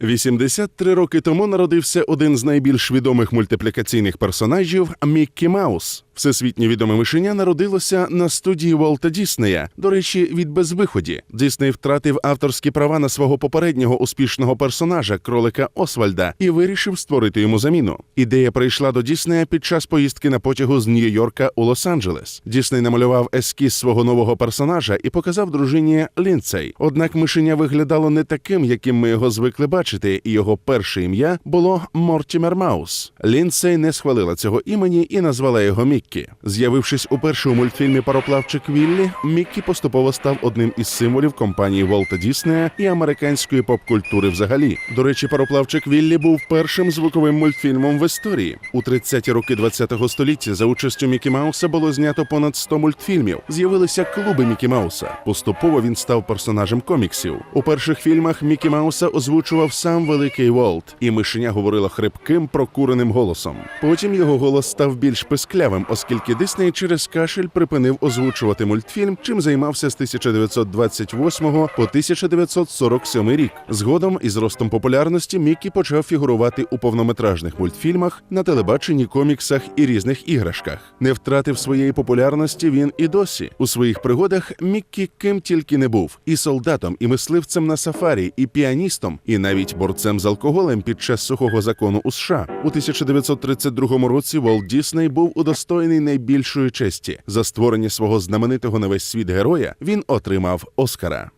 83 роки тому народився один з найбільш відомих мультиплікаційних персонажів Міккі Маус. Всесвітньо відоме мишеня народилося на студії Волта Діснея. До речі, від безвиході. Дісней втратив авторські права на свого попереднього успішного персонажа, кролика Освальда, і вирішив створити йому заміну. Ідея прийшла до Діснея під час поїздки на потягу з Нью-Йорка у Лос-Анджелес. Дісней намалював ескіз свого нового персонажа і показав дружині Лінцей. Однак мишеня виглядало не таким, яким ми його звикли бачити, і його перше ім'я було Мортімер Маус. Лінцей не схвалила цього імені і назвала його Міккі. З'явившись у першому мультфільмі Пароплавчик Віллі, Міккі поступово став одним із символів компанії Волта Діснея і американської поп-культури взагалі. До речі, Пароплавчик Віллі був першим звуковим мультфільмом в історії. У 30-ті роки 20-го століття за участю Мікі Мауса було знято понад 100 мультфільмів. З'явилися клуби Мікі Мауса. Поступово він став персонажем коміксів. У перших фільмах Мікі Мауса озвучував сам великий Волт, і мишеня говорила хрипким прокуреним голосом. Потім його голос став більш писклявим, оскільки Дисней через кашель припинив озвучувати мультфільм, чим займався з 1928 по 1947 рік. Згодом із ростом популярності Мікі почав фігурувати у повнометражних мультфільмах, на телебаченні, коміксах і різних іграшках. Не втратив своєї популярності він і досі. У своїх пригодах Міккі ким тільки не був: і солдатом, і мисливцем на сафарі, і піаністом, і навіть борцем з алкоголем під час сухого закону у США. У 1932 році Волт Дісней був удостоєний найбільшої честі за створення свого знаменитого на весь світ героя. Він отримав Оскара.